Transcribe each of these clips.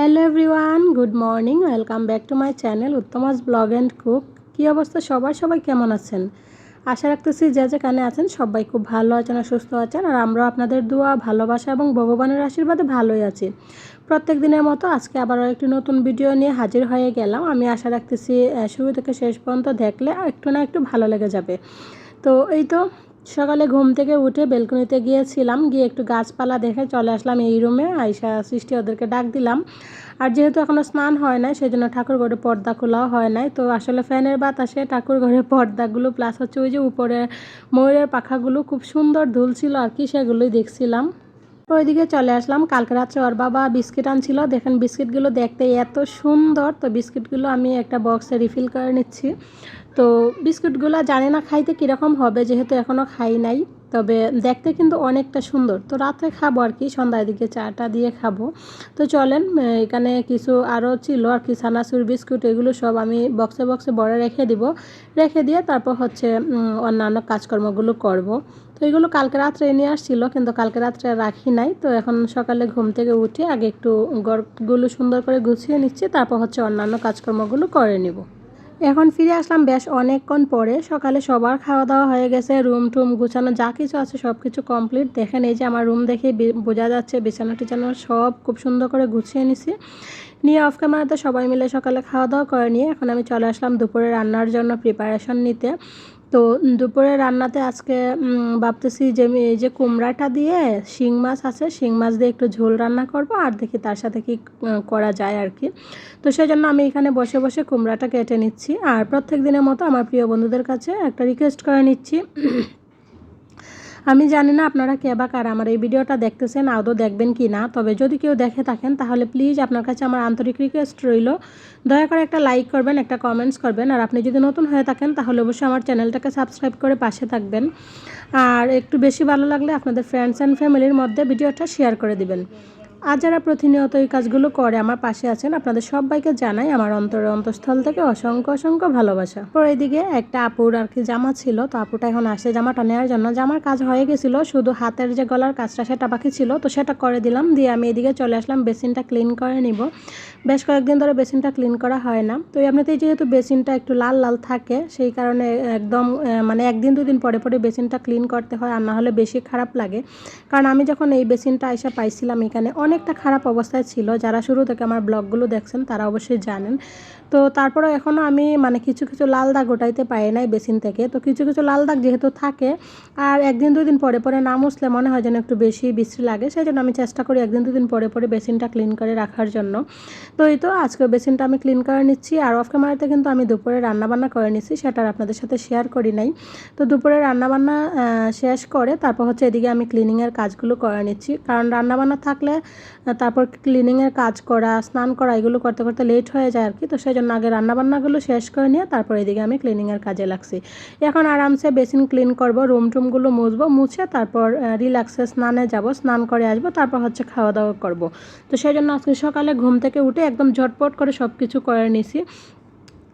Hello everyone good morning welcome back to my channel Uttama's blog and cook কী অবস্থা সবাই সবাই কেমন আছেন? আশা রাখতেছি যে যেখানে আছেন, সবাই খুব ভালো আছেন আর সুস্থ আছেন, আর আমরাও আপনাদের দোয়া, ভালোবাসা এবং ভগবানের আশীর্বাদে ভালোই আছি। প্রত্যেক দিনের মতো আজকে আবারও একটি নতুন ভিডিও নিয়ে হাজির হয়ে গেলাম। আমি আশা রাখতেছি শুরু থেকে শেষ পর্যন্ত দেখলে একটু না একটু ভালো লেগে যাবে। তো এই তো সকালে ঘুম থেকে উঠে বেলকনিতে গিয়েছিলাম, গিয়ে একটু গাছপালা দেখে চলে আসলাম এই রুমে আয়সা সৃষ্টি ওদেরকে ডাক দিলাম। আর যেহেতু এখনও স্নান হয় নাই সেই জন্য ঠাকুর ঘরে পর্দা খোলাও হয় নাই। তো আসলে ফ্যানের বাতাসে ঠাকুর ঘরের পর্দাগুলো প্লাস হচ্ছে ওই যে উপরে ময়ূরের পাখাগুলো খুব সুন্দর ধুলছিল আর কি, সেগুলোই দেখছিলাম। ওইদিকে চলে আসলাম। কালকে রাত্রে ওর বাবা বিস্কিট আনছিল। দেখেন বিস্কিটগুলো দেখতে এত সুন্দর। তো বিস্কিটগুলো আমি একটা বক্সে রিফিল করে নিচ্ছি। তো বিস্কুটগুলো জানি না খাইতে কীরকম হবে, যেহেতু এখনও খাই নাই। তবে দেখতে কিন্তু অনেকটা সুন্দর। তো রাত্রে খাব আর কি, সন্ধ্যার দিকে চাটা দিয়ে খাব। তো চলেন এখানে কিছু আরও ছিল আর কি, সানাসুর বিস্কুট এগুলো সব আমি বক্সে বক্সে বড় রেখে দিব। রেখে দিয়ে তারপর হচ্ছে অন্যান্য কাজকর্মগুলো করব। তো এগুলো কালকে রাত্রে নিয়ে আসছিল, কিন্তু কালকে রাত্রে রাখি নাই। তো এখন সকালে ঘুম থেকে উঠে আগে একটু গড়গুলো সুন্দর করে গুছিয়ে নিচ্ছি, তারপর হচ্ছে অন্যান্য কাজকর্মগুলো করে নিব। এখন ফিরে আসলাম বেশ অনেকক্ষণ পরে। সকালে সবার খাওয়া দাওয়া হয়ে গেছে, রুম টুম গুছানো যা কিছু আছে সব কিছু কমপ্লিট। দেখেন এই যে আমার রুম দেখে বোঝা যাচ্ছে বিছানা টিছানো সব খুব সুন্দর করে গুছিয়ে নিছি। নিয়ে অফ ক্যামেরাতে সবাই মিলে সকালে খাওয়া দাওয়া করে নিয়ে এখন আমি চলে আসলাম দুপুরে রান্নার জন্য প্রিপারেশন নিতে। তো দুপুরে রান্নাতে আজকে ভাবতেছি যে আমি এই যে কুমড়াটা দিয়ে শিং মাছ আছে, শিং মাছ দিয়ে একটু ঝোল রান্না করব আর দেখি তার সাথে কি করা যায় আর কি। তো সেই জন্য আমি এখানে বসে বসে কুমড়াটা কেটে নিচ্ছি। আর প্রত্যেক দিনের মতো আমার প্রিয় বন্ধুদের কাছে একটা রিকোয়েস্ট করে নিচ্ছি। আমি জানি না আপনারা কে বা কার, আমার এই ভিডিওটা দেখতেছেন, আদৌ দেখবেন কি না, তবে যদি কেউ দেখে থাকেন, তাহলে প্লিজ আপনার কাছে আমার আন্তরিক রিকোয়েস্ট রইল। দয়া করে একটা লাইক করবেন, একটা কমেন্টস করবেন, আর আপনি যদি নতুন হয়ে থাকেন, তাহলে অবশ্যই আমার চ্যানেলটাকে সাবস্ক্রাইব করে পাশে থাকবেন। আর একটু বেশি ভালো লাগলে আপনাদের ফ্রেন্ডস অ্যান্ড ফ্যামিলির মধ্যে ভিডিওটা শেয়ার করে দিবেন। আর যারা প্রতিনিয়ত এই কাজগুলো করে, আমার পাশে আছেন, আপনাদের সবাইকে জানাই আমার অন্তরের অন্তঃস্থল থেকে অসংখ্য অসংখ্য ভালোবাসা। তো এইদিকে একটা আপুর আর কি জামা ছিল, তো আপুটা এখন আসে জামাটা নেওয়ার জন্য। জামার কাজ হয়ে গেছিল, শুধু হাতের যে গলার কাজটা সেটা বাকি ছিল, তো সেটা করে দিলাম। দিয়ে আমি এদিকে চলে আসলাম, বেসিনটা ক্লিন করে নিব। বেশ কয়েকদিন ধরে বেসিনটা ক্লিন করা হয় না। তো এমনিতেই যেহেতু বেসিনটা একটু লাল লাল থাকে, সেই কারণে একদম মানে একদিন, দুদিন পরে পরে বেসিনটা ক্লিন করতে হয়, আর না হলে বেশি খারাপ লাগে। কারণ আমি যখন এই বেসিনটা এসে পাইছিলাম এখানে অনেকটা খারাপ অবস্থায় ছিল। যারা শুরু থেকে আমার ব্লগগুলো দেখছেন তারা অবশ্যই জানেন। তো তারপরেও এখনও আমি মানে কিছু কিছু লাল দাগ ওটাইতে পারি নাই বেসিন থেকে। তো কিছু কিছু লাল দাগ যেহেতু থাকে, আর একদিন দুই দিন পরে পরে না মুছলে মনে হয় যেন একটু বেশি বিশ্রী লাগে সেই জন্য আমি চেষ্টা করি একদিন, দুদিন পরে পরে বেসিনটা ক্লিন করে রাখার জন্য। তো এই তো আজকে বেসিনটা আমি ক্লিন করে নিচ্ছি, আর অফ ক্যামেরাতে কিন্তু আমি দুপুরে রান্নাবান্না করে নিচ্ছি সেটা আর আপনাদের সাথে শেয়ার করি নাই। তো দুপুরে রান্নাবান্না শেষ করে তারপর হচ্ছে এদিকে আমি ক্লিনিংয়ের কাজগুলো করে নিচ্ছি। কারণ রান্নাবান্না থাকলে তারপর ক্লিনিংয়ের কাজ করা, স্নান করা, এগুলো করতে করতে লেট হয়ে যায় আর কি, তো সেই জন্য আগে রান্নাবান্নাগুলো শেষ করে নিয়ে তারপর এদিকে আমি ক্লিনিংয়ের কাজে লাগছি। এখন আরামসে বেসিন ক্লিন করব রুম টুমগুলো মুছবো, মুছে তারপর রিল্যাক্সে স্নানে যাব, স্নান করে আসব, তারপর হচ্ছে খাওয়া দাওয়া করব। তো সেই জন্য আজকে সকালে ঘুম থেকে উঠে একদম ঝটপট করে সব কিছু করে নিছি।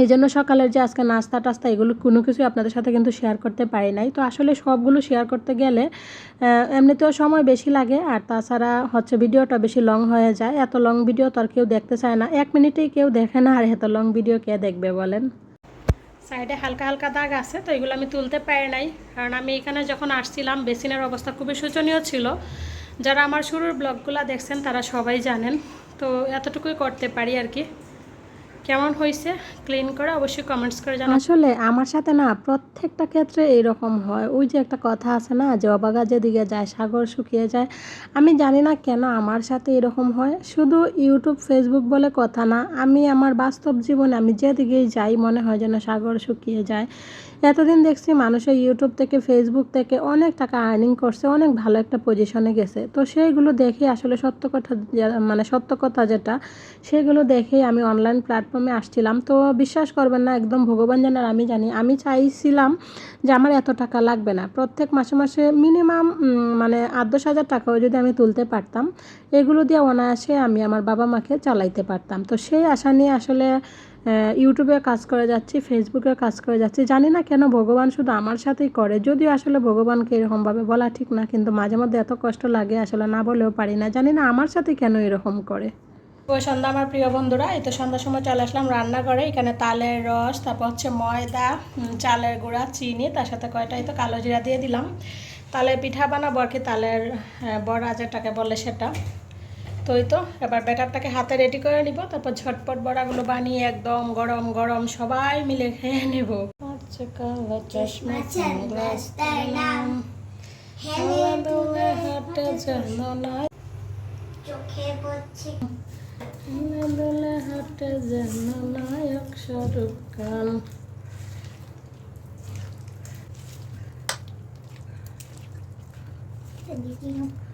এই জন্য সকালের যে আজকে নাস্তা টাস্তা, এগুলো কোনো কিছু আপনাদের সাথে কিন্তু শেয়ার করতে পারি নাই। তো আসলে সবগুলো শেয়ার করতে গেলে এমনিতেও সময় বেশি লাগে আর তাছাড়া হচ্ছে ভিডিওটা বেশি লং হয়ে যায়। এত লং ভিডিও তো আর কেউ দেখতে চায় না। এক মিনিটেই কেউ দেখে না আর এত লং ভিডিও কে দেখবে বলেন? সাইডে হালকা হালকা দাগ আছে, তো এগুলো আমি তুলতে পারি নাই। কারণ আমি এখানে যখন আসছিলাম, বেসিনের অবস্থা খুবই শোচনীয় ছিল। যারা আমার শুরুর ব্লগগুলো দেখছেন, তারা সবাই জানেন। তো এতটুকুই করতে পারি আর কি। কেমন হয়েছে? ক্লিন করে? অবশ্যই কমেন্টস করে জানান আসলে আমার সাথে না প্রত্যেকটা ক্ষেত্রে এইরকম হয়। ওই যে একটা কথা আছে না, যে অবাগা যেদিকে যায়, সাগর শুকিয়ে যায়। আমি জানি না কেন আমার সাথে এরকম হয়। শুধু ইউটিউব ফেসবুক বলে কথা না, আমি আমার বাস্তব জীবনে আমি যেদিকেই যাই, মনে হয় যেন সাগর শুকিয়ে যায়। এতদিন দেখছি মানুষের ইউটিউব থেকে ফেসবুক থেকে অনেক টাকা আর্নিং করছে, অনেক ভালো একটা পজিশনে গেছে। তো সেইগুলো দেখে আসলে সত্য কথা মানে সত্য কথা যেটা, সেগুলো দেখেই আমি অনলাইন প্ল্যাটফর্মে আসছিলাম। তো বিশ্বাস করবেন না, একদম ভগবান জানার আমি জানি। আমি চাইছিলাম যে আমার এত টাকা লাগবে না। প্রত্যেক মাসে মাসে মিনিমাম মানে আট দশ হাজার টাকাও যদি আমি তুলতে পারতাম, এগুলো দিয়ে অনায়াসে আমি আমার বাবা মাকে চালাইতে পারতাম। তো সেই আশা নিয়ে আসলে ইউটিউবে কাজ করে যাচ্ছি ফেসবুকে কাজ করে যাচ্ছি। জানি না কেন ভগবান শুধু আমার সাথেই করে। যদিও আসলে ভগবানকে এরকমভাবে বলা ঠিক না, কিন্তু মাঝে মধ্যে এত কষ্ট লাগে আসলে না বলেও পারি না। জানি না আমার সাথে কেন এরকম করে। ওই সন্ধ্যা আমার প্রিয় বন্ধুরা। এই তো সন্ধ্যার সময় চলে আসলাম রান্না করে এখানে তালের রস, তারপর হচ্ছে ময়দা চালের গুঁড়া, চিনি, তার সাথে কয়টা এই তো কালো জিরা দিয়ে দিলাম। তালের পিঠা বানাবো আর কি, তালের বড়া যেটাকে বলে সেটা। তো তো এবার ব্যাটারটাকে হাতে রেডি করে নিব তারপর ঝটপট বড়াগুলো বানিয়ে একদম গরম গরম সবাই মিলে খেয়ে নেব। আচ্ছা চশমা না চোখে পড়ছে। খেলাধুলা হাটে যেন নায়ক শাহরুখ খান যেন নায়ক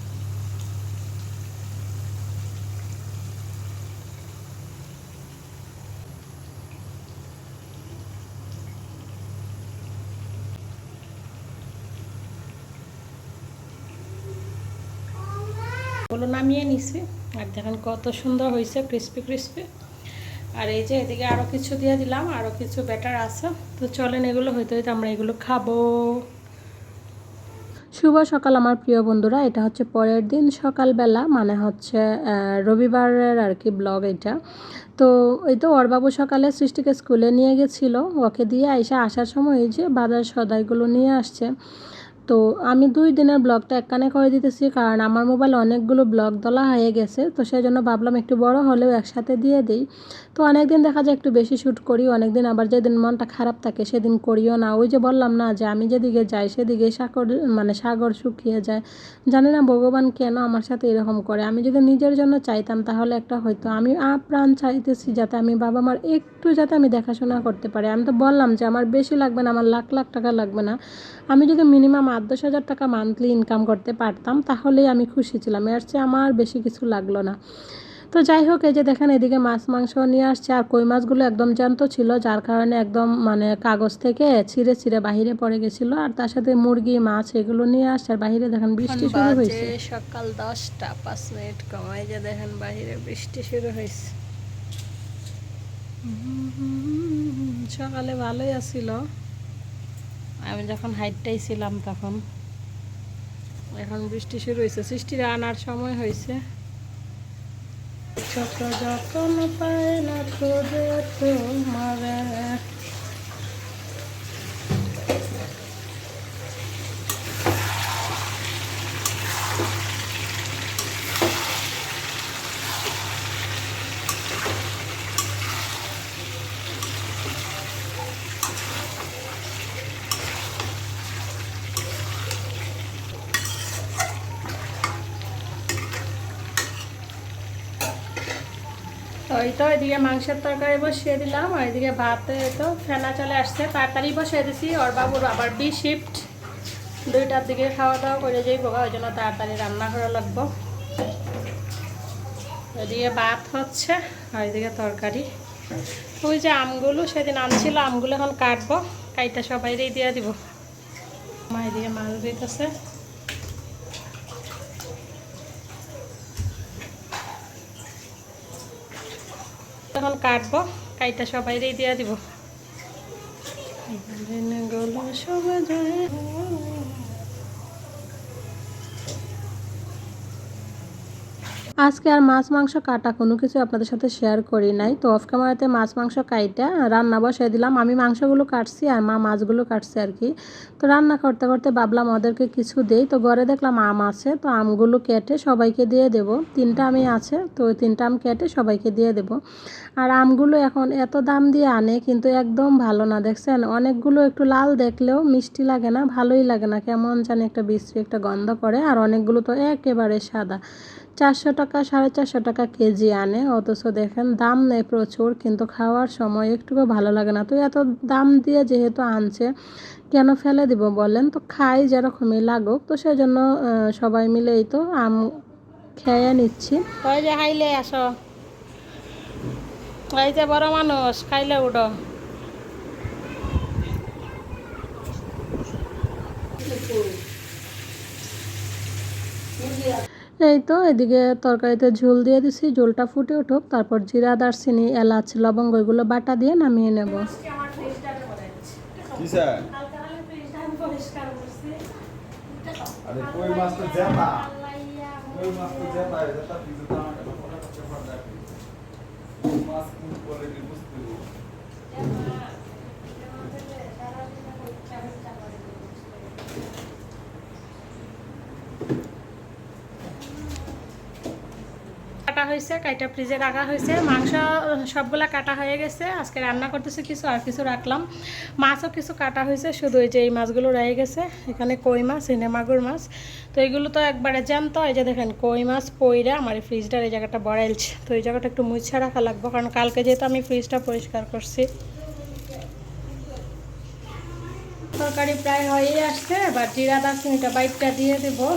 ওগুলো নামিয়ে নিছি। আর দেখেন কত সুন্দর হয়েছে ক্রিস্পি ক্রিস্পি আর এই যে এদিকে আরও কিছু দিয়ে দিলাম আরও কিছু ব্যাটার আছে। তো চলেন এগুলো হইতে হইতে আমরা এগুলো খাব। শুভ সকাল আমার প্রিয় বন্ধুরা, এটা হচ্ছে পরের দিন সকালবেলা মানে হচ্ছে রবিবারের আর কি ব্লগ এটা। তো এই তো ওর বাবু সকালে সৃষ্টিকে স্কুলে নিয়ে গেছিল, ওকে দিয়ে আইসা আসার সময় এই যে বাজার সদাইগুলো নিয়ে আসছে। তো আমি দুই দিনের ব্লগটা একখানে করে দিতেছি কারণ আমার মোবাইলে অনেকগুলো ব্লগ দলা হয়ে গেছে। তো সেই জন্য ভাবলাম একটু বড় হলেও একসাথে দিয়ে দিই। তো অনেক দিন দেখা যায় একটু বেশি শ্যুট করি অনেক দিন আবার যেদিন মনটা খারাপ থাকে সেদিন করিও না। ওই যে বললাম না যে আমি যেদিকে যাই সেদিকে সাগর মানে সাগর শুকিয়ে যায়। জানি না ভগবান কেন আমার সাথে এরকম করে। আমি যদি নিজের জন্য চাইতাম তাহলে একটা হয়তো আমি আপ্রাণ চাইতেছি যাতে আমি বাবা মার একটু যাতে আমি দেখাশোনা করতে পারি। আমি তো বললাম যে আমার বেশি লাগবে না, আমার লাখ লাখ টাকা লাগবে না। আমি যদি মিনিমাম আট দশ হাজার টাকা মান্থলি ইনকাম করতে পারতাম তাহলেই আমি খুশি ছিলাম। এর চেয়ে আমার বেশি কিছু লাগল না। তো যাই হোক এই যে দেখেন এদিকে মাছ মাংস নিয়ে আসছে। আর কই মাছগুলো একদম জ্যান্ত ছিল যার কারণে একদম মানে কাগজ থেকে ছিঁড়ে ছিঁড়ে বাহিরে পড়ে গেছিল। আর তার সাথে মুরগি মাছ এগুলো নিয়ে আসছে। আর বাহিরে দেখেন বৃষ্টি শুরু হয়েছে। সকাল দশটা পাঁচ মিনিট কমাই যে দেখেন বাহিরে বৃষ্টি শুরু হয়েছে। সকালে ভালোই আছিল। আমি যখন হাইটটাই ছিলাম তখন, এখন বৃষ্টি শুরু হয়েছে। সৃষ্টির আনার সময় হয়েছে। ছোট যখন পায় না তোমারে। তো এদিকে মাংসের তরকারি বসিয়ে দিলাম, আর এদিকে ভাতে তো ফেনা চলে আসছে, তাড়াতাড়ি বসিয়ে দিছি, ওর বাবুর আবার বি শিফট দুইটার দিকে খাওয়া দাওয়া করে যাই ওই জন্য তাড়াতাড়ি রান্না করা লাগবো। এদিকে ভাত হচ্ছে, আর এদিকে তরকারি। ওই যে আমগুলো, সেদিন আনছিল, আমগুলো এখন কাটবো, কাইটা সবাইরেই দিয়ে দিব। মা এদিকে মাছ দিতেছে। তখন কাটবো কাইটা সবাইরেই দিয়ে দিব। সবাই আজকে আর মাছ, মাংস, কাটা কোনো কিছু আপনাদের সাথে শেয়ার করি নাই। তো অফ ক্যামেরাতে মাছ, মাংস, কাইটা রান্না বসাই দিলাম। আমি মাংসগুলো কাটছি আর মা মাছগুলো কাটছে আর কি। তো রান্না করতে করতে ভাবলাম ওদেরকে কিছু দেই। তো ঘরে দেখলাম আম আছে, তো আমগুলো কেটে সবাইকে দিয়ে দেব। তিনটা আমি আছে, তো ওই তিনটা আম কেটে সবাইকে দিয়ে দেব। আর আমগুলো এখন এত দাম দিয়ে আনে, কিন্তু একদম ভালো না। দেখছেন? অনেকগুলো একটু লাল দেখলেও মিষ্টি লাগে না, ভালোই লাগে না। কেমন জানি একটা বিশ্রী একটা গন্ধ করে আর অনেকগুলো তো একেবারে সাদা। চারশো টাকা, সাড়ে চারশো টাকা কেজি আনে। অথচ দেখেন, দাম নেই প্রচুর, কিন্তু খাওয়ার সময় একটুকু ভালো লাগে না। তো এত দাম দিয়ে যেহেতু আনছে, কেন ফেলে দিব বলেন? তো খাই যেরকমই লাগুক। তো সেই জন্য সবাই মিলেই তো আম খেয়ে নিচ্ছি। ওই যে খাইলে আসো। এই যে বড় মানুষ, খাইলে উঠো। এই তো এদিকে তরকারিতে ঝোল দিয়ে দিছি ঝোলটা ফুটে উঠুক তারপর জিরা দারচিনি এলাচ লবঙ্গ এগুলো বাটা দিয়ে নামিয়ে নেব মাছ তো জেতা জেতা পিছু তো আমাকে তো পড়া করতে পারবে কই মাছ কোন কোয়ালিটি বুঝতে হবে কাটা হয়েছে, কাইটা ফ্রিজে রাখা হয়েছে। মাংস সবগুলা কাটা হয়ে গেছে। আজকে রান্না করতেছে কিছু, আর কিছু রাখলাম। মাছও কিছু কাটা হয়েছে, শুধু এই যে এই মাছগুলো রয়ে গেছে। এখানে কই মাছ এনে মাগুর মাছ। তো এইগুলো তো একবারে জ্যান্ত, এই যে দেখেন, কই মাছ, পইরা, আমার এই ফ্রিজটার এই জায়গাটা বড়াইলছে। তো এই জায়গাটা একটু মুছে রাখা লাগবে, কারণ কালকে যেহেতু আমি ফ্রিজটা পরিষ্কার করছি। তরকারি প্রায় হয়েই আসছে, এবার জিরা, দারচিনিটা বাইকটা দিয়ে দেবো।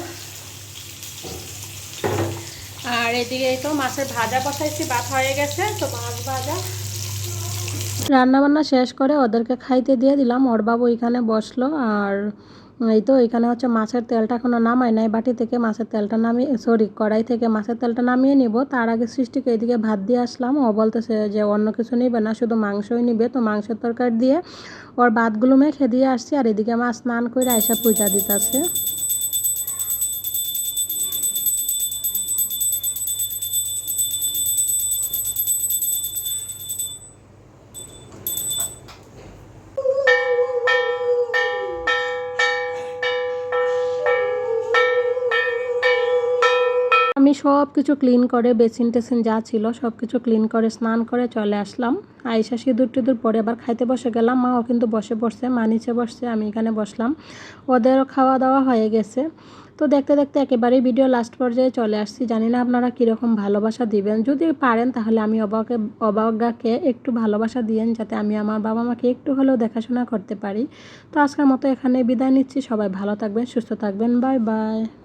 আর এদিকে তো মাছের ভাজা বসাইছি, ভাত হয়ে গেছে, তো মাছ ভাজা। রান্না বান্না শেষ করে ওদেরকে খাইতে দিয়ে দিলাম ওর বাবু এখানে বসল, আর এই তো এখানে হচ্ছে মাছের তেলটা এখনও নামাই নাই, বাটি থেকে মাছের তেলটা নামিয়ে সরি কড়াই থেকে মাছের তেলটা নামিয়ে নিব, তার আগে সৃষ্টিকে এদিকে ভাত দিয়ে আসলাম, ও বলতেছে যে অন্য কিছু নিবে না, শুধু মাংসই নিবে, তো মাংসের তরকারি দিয়ে ওর ভাতগুলো মেখে দিয়ে আসছি, আর এদিকে মা স্নান করে আয়সা পূজা দিতেছে। সব কিছু ক্লিন করে বেসিন টেসিন যা ছিল সব কিছু ক্লিন করে, স্নান করে চলে আসলাম। আইসা সিঁদুর টিঁদুর পরে আবার খাইতে বসে গেলাম। মাও কিন্তু বসে পড়ছে, মা নিচে বসছে, আমি এখানে বসলাম। ওদেরও খাওয়া দাওয়া হয়ে গেছে। তো দেখতে দেখতে একেবারেই ভিডিও লাস্ট পর্যায়ে চলে আসছি। জানি না আপনারা কীরকম ভালোবাসা দিবেন। যদি পারেন তাহলে আমি অবাকে অবাজ্ঞাকে একটু ভালোবাসা দিয়েন, যাতে আমি আমার বাবা মাকে একটু হলেও দেখাশোনা করতে পারি। তো আজকের মতো এখানে বিদায় নিচ্ছি। সবাই ভালো থাকবেন, সুস্থ থাকবেন। Bye bye.